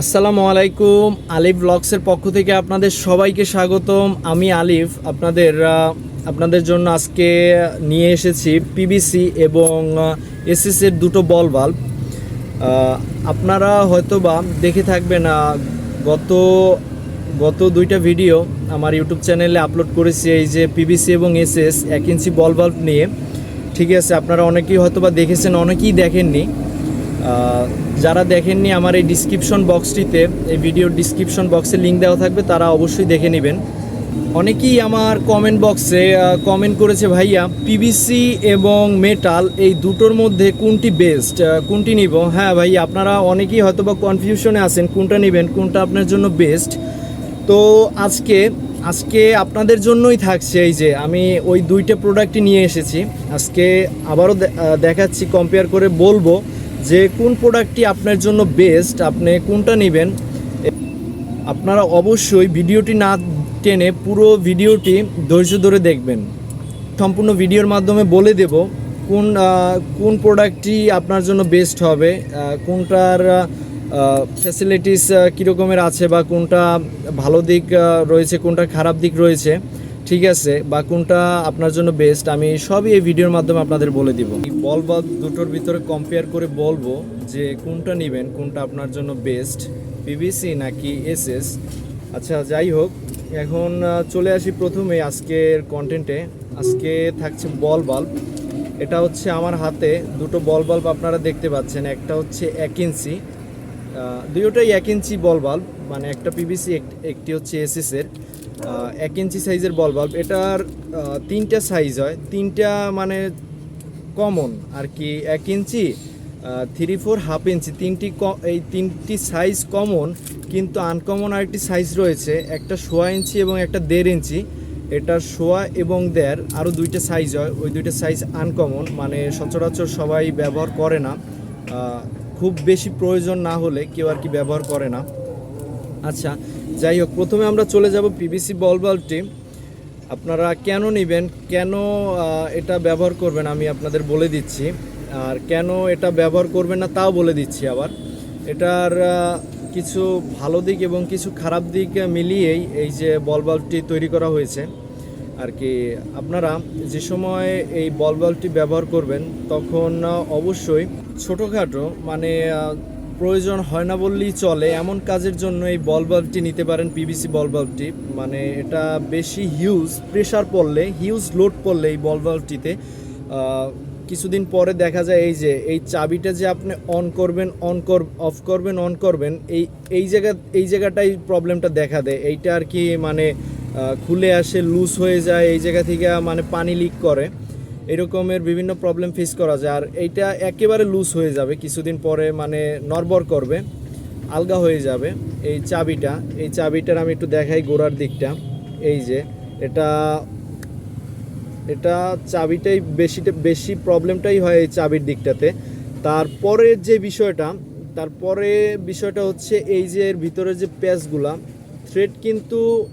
আসসালামু আলাইকুম, আলিফ ব্লগসের পক্ষ থেকে আপনাদের সবাইকে স্বাগতম। আমি আলিফ, আপনাদের আপনাদের জন্য আজকে নিয়ে এসেছি পিবিসি এবং এসএস এর দুটো বল বাল্ব আপনারা হয়তোবা দেখে থাকবেন গত গত দুইটা ভিডিও আমার ইউটিউব চ্যানেলে আপলোড করেছি এই যে পিবিসি এবং এসএস এক ইঞ্চি বল বাল্ব নিয়ে। ঠিক আছে, আপনারা অনেকেই হয়তোবা দেখেছেন, অনেকেই দেখেননি। যারা দেখেননি আমার এই ডিসক্রিপশন বক্সটিতে এই ভিডিওর ডিসক্রিপশন বক্সে লিঙ্ক দেওয়া থাকবে, তারা অবশ্যই দেখে নেবেন। অনেকেই আমার কমেন্ট বক্সে কমেন্ট করেছে, ভাইয়া পিভিসি এবং মেটাল এই দুটোর মধ্যে কোনটি বেস্ট কোনটি নিব? হ্যাঁ ভাই আপনারা অনেকেই হয়তো বা কনফিউশনে আছেন, কোনটা নেবেন, কোনটা আপনার জন্য বেস্ট তো আজকে আজকে আপনাদের জন্যই থাকছে এই যে, আমি ওই দুইটা প্রোডাক্টই নিয়ে এসেছি। আজকে আবারও দেখাচ্ছি কম্পেয়ার করে বলব। যে কোন প্রোডাক্টটি আপনার জন্য বেস্ট আপনি কোনটা নেবেন, আপনারা অবশ্যই ভিডিওটি না টেনে পুরো ভিডিওটি ধৈর্য ধরে দেখবেন। সম্পূর্ণ ভিডিওর মাধ্যমে বলে দেব কোন কোন প্রোডাক্টটি আপনার জন্য বেস্ট হবে কোনটার ফ্যাসিলিটিস কীরকমের আছে বা কোনটা ভালো দিক রয়েছে, কোনটা খারাপ দিক রয়েছে। ঠিক আছে বা কোনটা আপনার জন্য বেস্ট আমি সবই এই ভিডিওর মাধ্যমে আপনাদের বলে দিব। বল বাল্ব দুটোর ভিতরে কম্পেয়ার করে বলব যে কোনটা নেবেন কোনটা আপনার জন্য বেস্ট পিভিসি নাকি এসএস আচ্ছা যাই হোক এখন চলে আসি প্রথমে আজকের কন্টেন্টে আজকে থাকছে বল বাল্ব এটা হচ্ছে আমার হাতে দুটো বল বাল্ব আপনারা দেখতে পাচ্ছেন। একটা হচ্ছে এক ইঞ্চি আহ, দুটোটাই এক ইঞ্চি বল বাল্ব মানে একটা পিভিসি একটি হচ্ছে এসএস এর। আহ, এক ইঞ্চি সাইজের বল বাল্ব এটার তিনটা সাইজ হয়। তিনটা মানে কমন আর কি। এক inch three four half inch. তিনটি এই তিনটি সাইজ কমন কিন্তু আনকমন আরেকটি সাইজ রয়েছে। একটা সোয়া ইঞ্চি এবং একটা দেড় ইঞ্চি। এটা সোয়া এবং দেড় আরও দুইটা সাইজ হয়। ওই দুইটা সাইজ আনকমন মানে সচরাচর সবাই ব্যবহার করে না। খুব বেশি প্রয়োজন না হলে কেউ আর কি ব্যবহার করে না। আচ্ছা যাই হোক, প্রথমে আমরা চলে যাব পিভিসি বল বাল্বটি আপনারা কেন নেবেন, কেন এটা ব্যবহার করবেন আমি আপনাদের বলে দিচ্ছি। আর কেন এটা ব্যবহার করবেন না তাও বলে দিচ্ছি আবার। এটার কিছু ভালো দিক এবং কিছু খারাপ দিক মিলিয়েই এই যে বল বাল্বটি তৈরি করা হয়েছে। আর কি, আপনারা যে সময় এই বল বাল্বটি ব্যবহার করবেন, তখন অবশ্যই ছোটোখাটো মানে প্রয়োজন হয় না বললেই চলে। এমন কাজের জন্য এই বল বাল্বটি নিতে পারেন পিভিসি বল বাল্বটি মানে এটা বেশি হিউজ প্রেশার পড়লে হিউজ লোড পড়লে এই বল বাল্বটিতে কিছুদিন পরে দেখা যায় এই যে, এই চাবিটা যে আপনি অন করবেন অন কর অফ করবেন অন করবেন, এই এই জায়গা, এই জায়গাটাই প্রবলেমটা দেখা দেয়। এইটা আর কি মানে খুলে আসে লুজ হয়ে যায়, এই জায়গা থেকে মানে পানি লিক করে। এরকমের বিভিন্ন প্রবলেম ফেস করা যায়। আর এইটা একেবারে লুজ হয়ে যাবে। কিছুদিন পরে মানে নড়বড় করবে, আলগা হয়ে যাবে এই চাবিটা। এই চাবিটার আমি একটু দেখাই গোড়ার দিকটা। এই যে এটা এটা চাবিটাই বেশিটা, বেশি প্রবলেমটাই হয় এই চাবির দিকটাতে। তারপরের যে বিষয়টা, তারপরে বিষয়টা হচ্ছে এই যে এর ভিতরে যে প্যাচগুলা থ্রেড কিন্তু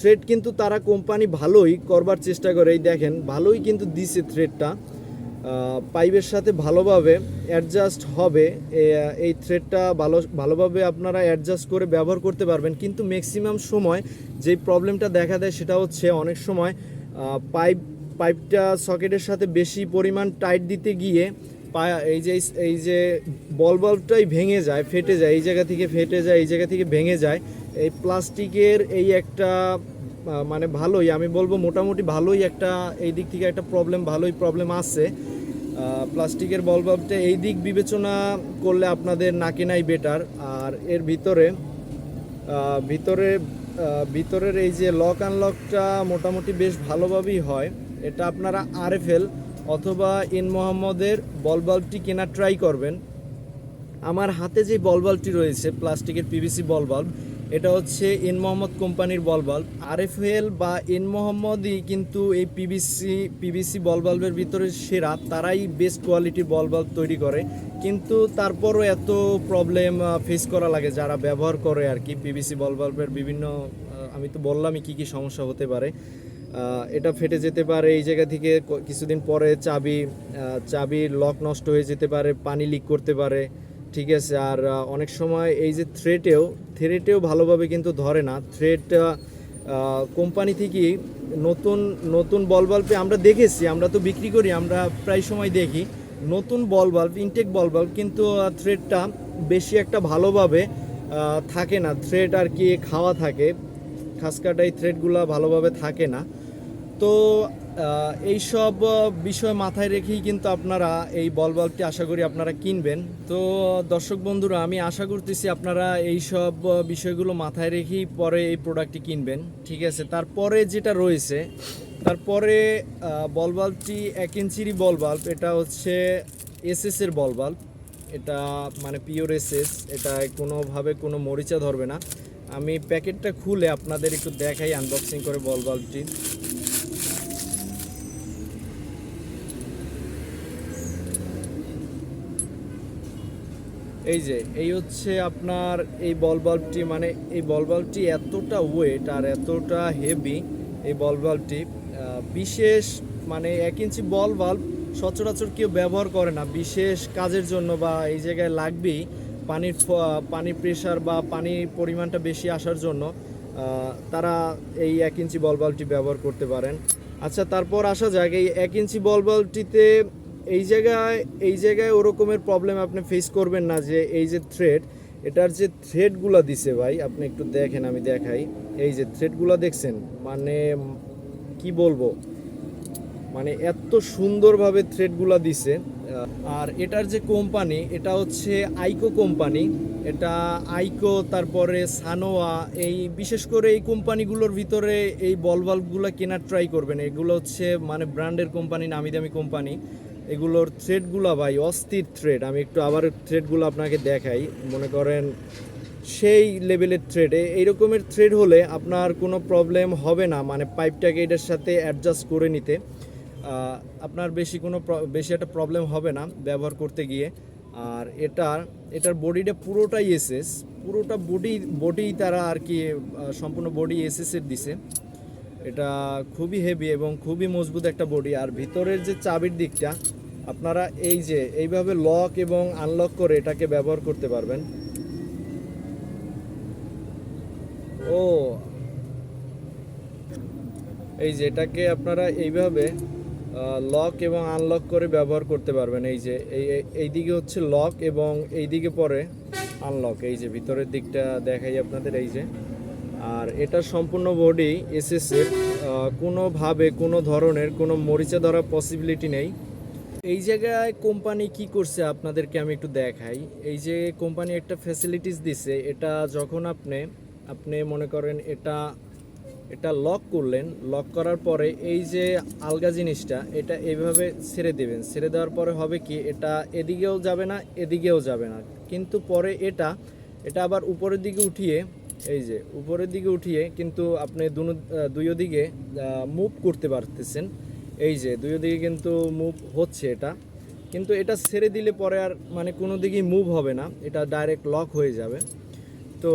থ্রেড কিন্তু তারা কোম্পানি ভালোই করবার চেষ্টা করে। এই দেখেন, ভালোই কিন্তু দিছে থ্রেডটা পাইপের সাথে ভালোভাবে অ্যাডজাস্ট হবে। এই থ্রেডটা ভালো, ভালোভাবে আপনারা অ্যাডজাস্ট করে ব্যবহার করতে পারবেন। কিন্তু ম্যাক্সিমাম সময় যেই প্রবলেমটা দেখা দেয় সেটা হচ্ছে অনেক সময় পাইপ পাইপটা সকেটের সাথে বেশি পরিমাণ টাইট দিতে গিয়ে এই যে এই যে বল বাল্বটাই ভেঙে যায়, ফেটে যায়, এই জায়গা থেকে ফেটে যায়, এই জায়গা থেকে ভেঙে যায়। এই প্লাস্টিকের এই একটা মানে ভালোই, আমি বলব মোটামুটি ভালোই একটা, এই দিক থেকে একটা প্রবলেম ভালোই প্রবলেম আছে। প্লাস্টিকের বল বাল্বটা এই দিক বিবেচনা করলে আপনাদের না কেনাই বেটার আর এর ভিতরে ভিতরে ভিতরের এই যে লক আনলকটা মোটামুটি বেশ ভালোভাবেই হয়, এটা আপনারা আরএফএল অথবা ইন মোহাম্মদের বল বাল্বটি কেনার ট্রাই করবেন। আমার হাতে যে বল বাল্বটি রয়েছে, প্লাস্টিকের পিভিসি বল বাল্ব এটা হচ্ছে ইন মোহাম্মদ কোম্পানির বল বাল্ব। আরএফএল বা ইন মোহাম্মদই কিন্তু এই পিভিসি পিভিসি বল বাল্বের ভিতরে সেরা, তারাই বেস্ট কোয়ালিটির বল বাল্ব তৈরি করে। কিন্তু তারপরও এত প্রবলেম ফেস করা লাগে, যারা ব্যবহার করে আর কি পিভিসি বল বাল্বের বিভিন্ন আমি তো বললামই কি কি সমস্যা হতে পারে। এটা ফেটে যেতে পারে এই জায়গা থেকে কিছুদিন পরে চাবি চাবির লক নষ্ট হয়ে যেতে পারে, পানি লিক করতে পারে। ঠিক আছে, আর অনেক সময় এই যে থ্রেটেও থ্রেটেও ভালোভাবে কিন্তু ধরে না। থ্রেট কোম্পানি থেকে নতুন নতুন বল বাল্বে আমরা দেখেছি, আমরা তো বিক্রি করি, আমরা প্রায় সময় দেখি। নতুন ball bulb intact ball bulb কিন্তু থ্রেডটা বেশি একটা ভালোভাবে থাকে না। থ্রেড আর কি খাওয়া থাকে। খাস কাটাই থ্রেডগুলো ভালোভাবে থাকে না। তো আহ, এই সব বিষয় মাথায় রেখেই কিন্তু আপনারা এই বল বাল্বটি আশা করি আপনারা কিনবেন। তো দর্শক বন্ধুরা আমি আশা করতেছি আপনারা এই সব বিষয়গুলো মাথায় রেখেই পরে এই প্রোডাক্টটি কিনবেন ঠিক আছে? তারপরে যেটা রয়েছে তারপরে বল বাল্বটি এক ইঞ্চিরই বল বাল্ব এটা হচ্ছে এসএস এর বল বাল্ব এটা মানে পিওর এসএস এটা কোনোভাবে কোনো মরিচা ধরবে না। আমি প্যাকেটটা খুলে আপনাদের একটু দেখাই আনবক্সিং করে বল বাল্বটি এই যে, এই হচ্ছে আপনার এই বল বাল্বটি মানে এই বল বাল্বটি এতটা ওয়েট আর এতটা হেভি এই বল বাল্বটি বিশেষ মানে এক ইঞ্চি বল বাল্ব সচরাচর কেউ ব্যবহার করে না। বিশেষ কাজের জন্য বা এই জায়গায় লাগবেই পানির পানির প্রেশার বা পানির পরিমাণটা বেশি আসার জন্য তারা এই এক ইঞ্চি বল বাল্বটি ব্যবহার করতে পারেন। আচ্ছা তারপর আসা যাক, এই এক ইঞ্চি বল বাল্বটিতে এই জায়গায় এই জায়গায় ওরকমের প্রবলেম আপনি ফেস করবেন না যে এই যে থ্রেড এটার যে থ্রেডগুলো দিছে ভাই, আপনি একটু দেখেন, আমি দেখাই। এই যে থ্রেডগুলো দেখছেন মানে কি বলব? মানে এত সুন্দরভাবে থ্রেডগুলো দিছে। আর এটার যে কোম্পানি এটা হচ্ছে আইকো কোম্পানি এটা আইকো তারপরে সানোয়া এই বিশেষ করে এই কোম্পানিগুলোর ভিতরে এই বল বাল্বগুলো কেনার ট্রাই করবেন। এগুলো হচ্ছে মানে ব্র্যান্ডের কোম্পানি নামি দামি কোম্পানি এগুলোর থ্রেডগুলো ভাই, অস্থির থ্রেড আমি একটু আবার থ্রেডগুলো আপনাকে দেখাই। মনে করেন, সেই লেভেলের থ্রেড এই রকমের থ্রেড হলে আপনার কোনো প্রবলেম হবে না। মানে পাইপটাকে এটার সাথে অ্যাডজাস্ট করে নিতে। আপনার বেশি কোনো বেশি একটা প্রবলেম হবে না ব্যবহার করতে গিয়ে। আর এটার এটার বডিটা পুরোটাই এসএস পুরোটা বডি বডি তারা আর কি সম্পূর্ণ বডি এসএসের দিছে। এটা খুবই হেভি এবং খুবই মজবুত একটা বডি আর ভিতরের যে চাবির দিকটা আপনারা এই যে, এইভাবে লক এবং আনলক করে এটাকে ব্যবহার করতে পারবেন। ও। এই যে, এটাকে আপনারা এইভাবে লক এবং আনলক করে ব্যবহার করতে পারবেন। এই যে, এই, এই- এই দিকে হচ্ছে লক এবং এই দিকে পরে আনলক এই যে, ভিতরের দিকটা দেখাই আপনাদের, এই যে। আর এটা সম্পূর্ণ বডি এসএসের কোনোভাবে, কোনো ধরনের কোনো মরিচা ধরার পসিবিলিটি নেই। এই জায়গায় কোম্পানি কি করছে আপনাদেরকে আমি একটু দেখাই। এই যে কোম্পানি একটা ফ্যাসিলিটিস দিছে, এটা যখন আপনি আপনি মনে করেন এটা এটা লক করলেন লক করার পরে এই যে আলগা জিনিসটা, এটা এইভাবে ছেড়ে দেবেন। ছেড়ে দেওয়ার পরে হবে কি, এটা এদিকেও যাবে না, এদিকেও যাবে না। কিন্তু পরে এটা এটা আবার উপরের দিকে উঠিয়ে, এই যে উপরের দিকে উঠিয়ে কিন্তু আপনি দুই দিকে মুভ করতে পারতেছেন। এই যে দুই দিকে কিন্তু মুভ হচ্ছে এটা। কিন্তু এটা ছেড়ে দিলে পরে আর মানে কোনো দিকেই মুভ হবে না, এটা ডাইরেক্ট লক হয়ে যাবে। তো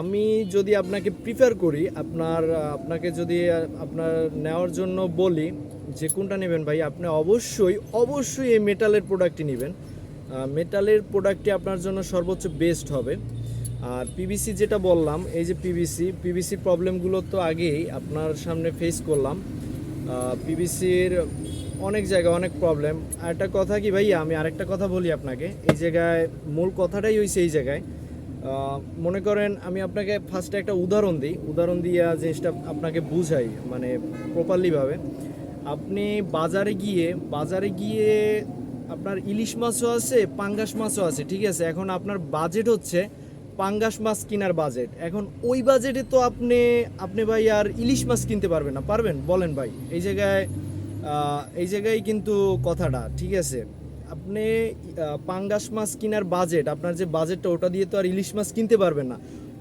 আমি যদি আপনাকে প্রিফার করি, আপনার, আপনাকে যদি, আপনার নেওয়ার জন্য বলি যে কোনটা নেবেন ভাই, আপনি অবশ্যই অবশ্যই এই মেটালের প্রোডাক্টটি নেবেন। মেটালের প্রোডাক্টটি আপনার জন্য সর্বোচ্চ বেস্ট হবে। আর পিভিসি যেটা বললাম, এই যে পিভিসি পিভিসি প্রবলেমগুলো তো আগেই আপনার সামনে ফেস করলাম। পিভিসির অনেক জায়গায় অনেক প্রবলেম আর একটা কথা কি ভাইয়া, আমি আরেকটা কথা বলি আপনাকে। এই জায়গায় মূল কথাটাই হয়েছে এই জায়গায়। মনে করেন আমি আপনাকে ফার্স্টে একটা উদাহরণ দিই। উদাহরণ দিয়ে জিনিসটা আপনাকে বুঝাই মানে প্রপারলিভাবে আপনি বাজারে গিয়ে বাজারে গিয়ে আপনার ইলিশ মাছও আছে, পাঙ্গাস মাছও আছে, ঠিক আছে? এখন আপনার বাজেট হচ্ছে পাঙ্গাস মাছ কেনার বাজেট এখন ওই বাজেটে তো আপনি আপনি ভাই আর ইলিশ মাছ কিনতে পারবেন না। পারবেন? বলেন ভাই। এই জায়গায় এই জায়গায় কিন্তু কথাটা, ঠিক আছে? আপনি পাঙ্গাস মাছ কেনার বাজেট আপনার যে বাজেটটা ওটা দিয়ে তো আর ইলিশ মাছ কিনতে পারবেন না।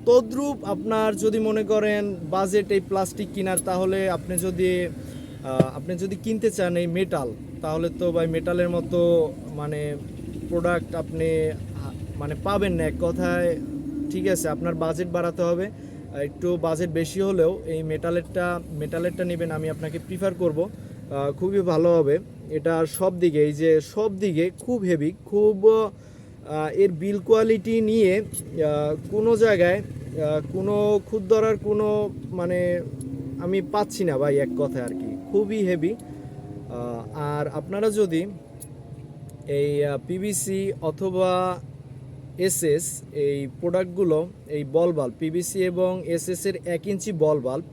তদ্রূপ আপনার যদি মনে করেন বাজেট এই প্লাস্টিক কেনার, তাহলে আপনি যদি আপনি যদি কিনতে চান এই মেটাল তাহলে তো ভাই মেটালের মতো মানে প্রোডাক্ট আপনি মানে পাবেন না। এক কথায় ঠিক আছে, আপনার বাজেট বাড়াতে হবে। একটু বাজেট বেশি হলেও এই মেটালেরটা মেটালেরটা নেবেন, আমি আপনাকে প্রিফার করব। খুবই ভালো হবে। এটা সব দিকে, এই যে সব দিকে খুব হেভি খুব এর বিল কোয়ালিটি নিয়ে কোনো জায়গায় কোনো ধরার কোনো মানে আমি পাচ্ছি না ভাই এক কথায় আর কি। খুবই হেভি আর আপনারা যদি এই পিভিসি অথবা এসএস, এই প্রোডাক্টগুলো, এই বল বাল্ব, পিভিসি এবং এসএস এর এক ইঞ্চি বল বাল্ব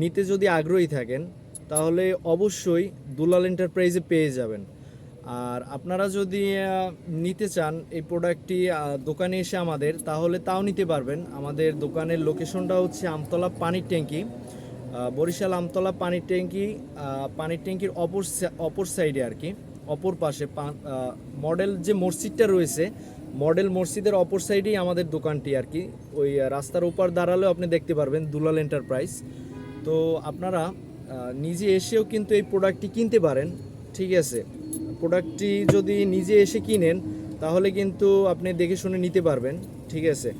নিতে যদি আগ্রহী থাকেন, তাহলে অবশ্যই দুলাল এন্টারপ্রাইজে পেয়ে যাবেন। আর আপনারা যদি নিতে চান এই প্রোডাক্টটি দোকানে এসে আমাদের, তাহলে তাও নিতে পারবেন। আমাদের দোকানের লোকেশনটা হচ্ছে আমতলা পানির ট্যাঙ্কি। বরিশাল আমতলা পানির ট্যাঙ্কি পানির ট্যাঙ্কির অপর অপর সাইডে আর কি, অপর পাশে মডেল যে মসজিদটা রয়েছে মডেল মসজিদের অপর সাইডেই আমাদের দোকানটি আর কি। ওই রাস্তার ওপার দাঁড়ালেও আপনি দেখতে পারবেন দুলাল এন্টারপ্রাইজ তো আপনারা নিজে এসেও কিন্তু এই প্রোডাক্টটি কিনতে পারেন, ঠিক আছে? প্রোডাক্টটি যদি নিজে এসে কিনেন, তাহলে কিন্তু আপনি দেখে শুনে নিতে পারবেন, ঠিক আছে?